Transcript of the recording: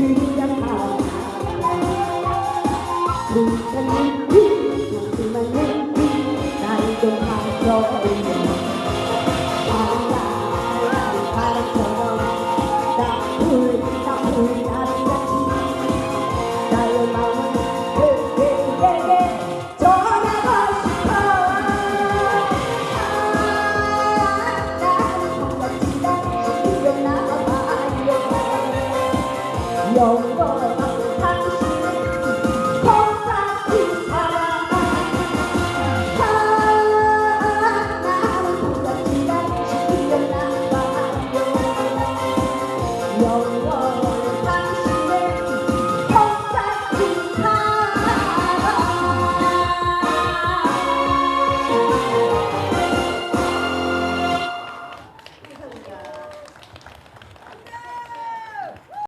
ดีดังขาดดูกัน 摇摆。